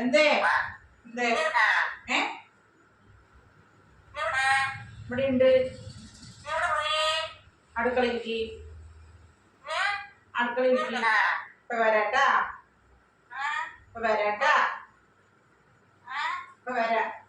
എന്തേ? എന്തേ? ഏ? ഇവിടെ ഉണ്ട് അടുക്കളയിലേക്ക്. അടുക്കളയിലേക്ക്. ഇപ്പൊ വരാട്ടാ. ഇപ്പൊ വരാട്ടാ. ഇപ്പൊ വരാ.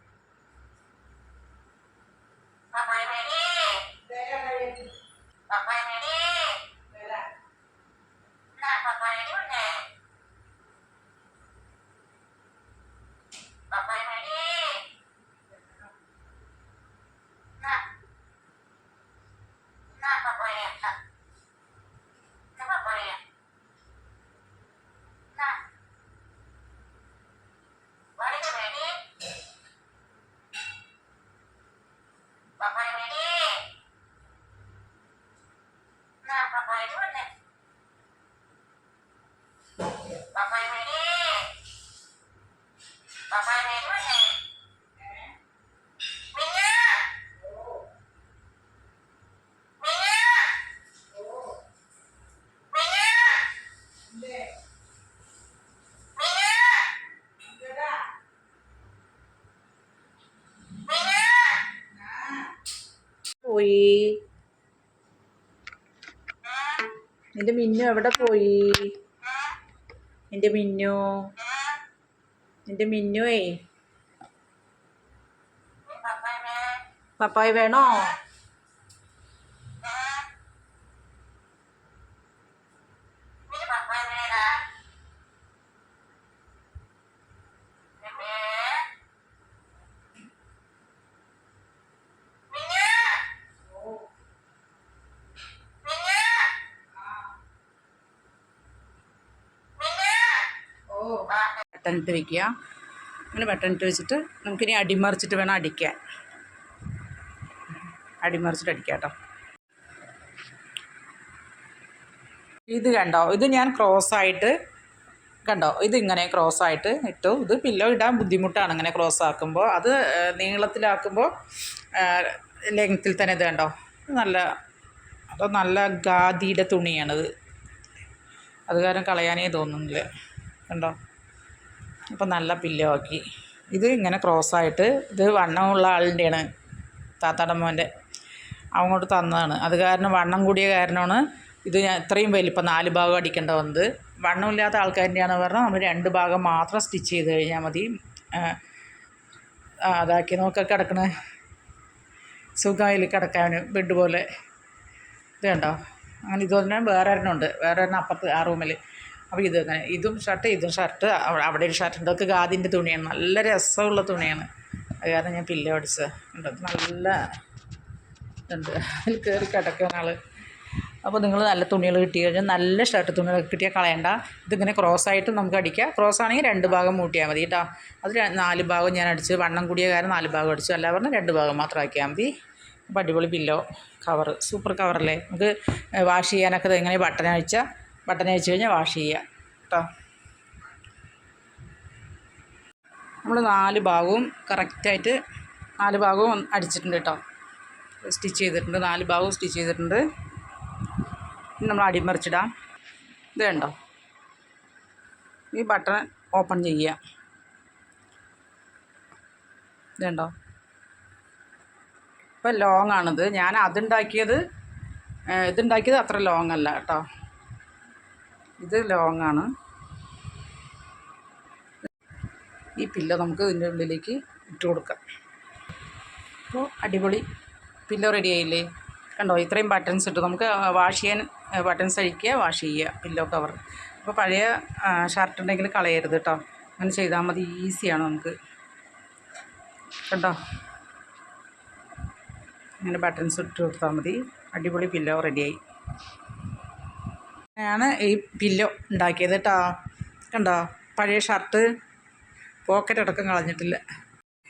പോയി? എന്റെ മിന്നു എവിടെ പോയി? എന്റെ മിന്നു? എന്റെ മിന്നുവേ? പപ്പായ വേണോ? ബട്ടൺ വയ്ക്കുക അങ്ങനെ ബട്ടണിട്ട് വെച്ചിട്ട് നമുക്കിനി അടിമറിച്ചിട്ട് വേണം അടിക്കാൻ. അടിമറിച്ചിട്ട് അടിക്കാം കേട്ടോ. ഇത് കണ്ടോ? ഇത് ഞാൻ ക്രോസ് ആയിട്ട് കണ്ടോ? ഇത് ഇങ്ങനെ ക്രോസ് ആയിട്ട് ഇട്ടു. ഇത് പില്ലോ ഇടാൻ ബുദ്ധിമുട്ടാണ് ഇങ്ങനെ ക്രോസ് ആക്കുമ്പോൾ. അത് നീളത്തിലാക്കുമ്പോൾ ലെങ്ത്തിൽ തന്നെ ഇത് കണ്ടോ? നല്ല അത് നല്ല ഖാദിയുടെ തുണിയാണിത് അത് കാരണം കളയാനേ തോന്നുന്നില്ല. കണ്ടോ? അപ്പം നല്ല പില്ലോ ഇത് ഇങ്ങനെ ക്രോസായിട്ട് ഇത് വണ്ണമുള്ള ആളിന്റെയാണ് താത്താടെ മോന്റെ. അങ്ങോട്ട് തന്നതാണ്. അത് കാരണം വണ്ണം കൂടിയ കാരണമാണ് ഇത് ഞാൻ ഇത്രയും വലിപ്പം നാല് ഭാഗം അടിക്കേണ്ട വന്നത്. വണ്ണമില്ലാത്ത ആൾക്കാരിന്റെയാണ് പറഞ്ഞാൽ നമ്മൾ രണ്ട് ഭാഗം മാത്രം സ്റ്റിച്ച് ചെയ്ത് കഴിഞ്ഞാൽ മതി. അതാക്കി നോക്കി കിടക്കണ. സുഖമായി കിടക്കാൻ ബെഡ് പോലെ. ഇത് കണ്ടോ? അങ്ങനെ ഇതുപോലെ വേറെ ഒരെണ്ണം ഉണ്ട്. വേറെ ഒരെണ്ണം അപ്പുറത്ത് ആ റൂമിൽ അപ്പോൾ ഇത് ഇതും ഷർട്ട് ഇതും ഷർട്ട്. അവിടെ ഒരു ഷർട്ട് ഇതൊക്കെ ഗാദിന്റെ തുണിയാണ്. നല്ല രസമുള്ള തുണിയാണ്. അത് കാരണം ഞാൻ പില്ല അടിച്ചത് ഉണ്ട് നല്ല ഇതുണ്ട്. അതിൽ കയറി കിടക്കുന്ന ആൾ അപ്പോൾ നിങ്ങൾ നല്ല തുണികൾ കിട്ടി കഴിഞ്ഞാൽ നല്ല ഷർട്ട് തുണികളൊക്കെ കിട്ടിയാൽ കളയണ്ട. ഇതിങ്ങനെ ക്രോസ് ആയിട്ട് നമുക്ക് അടിക്കാം. ക്രോസ് ആണെങ്കിൽ രണ്ട് ഭാഗം മൂട്ടിയാൽ മതി കേട്ടോ. അത് നാല് ഭാഗം ഞാൻ അടിച്ച് വണ്ണം കൂടിയ കാരണം നാല് ഭാഗം അടിച്ചു. അല്ല പറഞ്ഞാൽ രണ്ട് ഭാഗം മാത്രം ആക്കിയാൽ മതി. അപ്പോൾ അടിപൊളി പില്ലോ കവർ സൂപ്പർ കവറല്ലേ നമുക്ക് വാഷ് ചെയ്യാനൊക്കെ ഇത് എങ്ങനെ ബട്ടൺ അഴിച്ചാൽ ബട്ടൺ അഴിച്ച് കഴിഞ്ഞാൽ വാഷ് ചെയ്യുക. കേട്ടോ നമ്മൾ നാല് ഭാഗവും കറക്റ്റായിട്ട് നാല് ഭാഗവും അടിച്ചിട്ടുണ്ട് കേട്ടോ സ്റ്റിച്ച് ചെയ്തിട്ടുണ്ട്. നാല് ഭാഗവും സ്റ്റിച്ച് ചെയ്തിട്ടുണ്ട്. ഇനി നമ്മൾ അടിമറിച്ചിടാം. ഇത് കണ്ടോ? ഈ ബട്ടൺ ഓപ്പൺ ചെയ്യുക. ഇത് കണ്ടോ? ഇപ്പം ലോങ്ങാണിത് ഞാൻ അതുണ്ടാക്കിയത് ഇതുണ്ടാക്കിയത് അത്ര ലോങ് അല്ല കേട്ടോ ഇത് ലോങ് ആണ് ഈ പില്ലോ നമുക്ക് ഇതിന്റെ ഉള്ളിലേക്ക് ഇട്ട് കൊടുക്കാം. അപ്പോൾ അടിപൊളി പില്ല റെഡി ആയില്ലേ? കണ്ടോ ഇത്രയും ബട്ടൺസ് ഇട്ട് നമുക്ക് വാഷ് ചെയ്യാൻ ബട്ടൺസ് അഴിക്കുക വാഷ് ചെയ്യുക പില്ലോ കവർ അപ്പോൾ പഴയ ഷർട്ട് ഉണ്ടെങ്കിൽ കളയരുത് കേട്ടോ അങ്ങനെ ചെയ്താൽ മതി ഈസിയാണ് നമുക്ക്. കണ്ടോ? അങ്ങനെ ബട്ടൺസ് ഇട്ട് കൊടുത്താൽ മതി. അടിപൊളി പില്ലോ റെഡിയായി ആണ് ഈ പില്ലോ ഉണ്ടാക്കിയത് കേട്ടോ കണ്ടോ? പഴയ ഷർട്ട് പോക്കറ്റ് അടക്കം കളഞ്ഞിട്ടില്ല.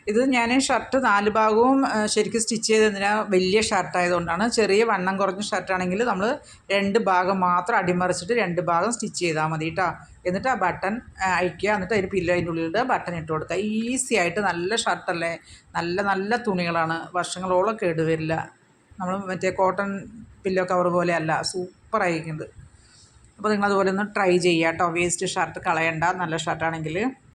ഇത് ഞാൻ ഷർട്ട് നാല് ഭാഗവും ശരിക്കും സ്റ്റിച്ച് ചെയ്തതിനാ വലിയ ഷർട്ടായതുകൊണ്ടാണ് ചെറിയ വണ്ണം കുറഞ്ഞ ഷർട്ടാണെങ്കിൽ നമ്മൾ രണ്ട് ഭാഗം മാത്രം അടിമറിച്ചിട്ട് രണ്ട് ഭാഗം സ്റ്റിച്ച് ചെയ്താൽ മതി കേട്ടോ എന്നിട്ട് ആ ബട്ടൺ അയക്കുക എന്നിട്ട് അതിന് പില്ലോ അതിന്റെ ഉള്ളിലിട്ട് ബട്ടൺ ഇട്ട് കൊടുക്കുക. ഈസി ആയിട്ട് നല്ല ഷർട്ടല്ലേ? നല്ല നല്ല തുണികളാണ്. വർഷങ്ങളോളം കേടുവരില്ല. നമ്മൾ മറ്റേ കോട്ടൺ പില്ലോ കവർ പോലെയല്ല സൂപ്പറായിരിക്കുന്നത്. അപ്പോൾ നിങ്ങളതുപോലെ ഒന്ന് ട്രൈ ചെയ്യുക കേട്ടോ വേസ്റ്റ് ഷർട്ട് കളയണ്ട. നല്ല ഷർട്ടാണെങ്കിൽ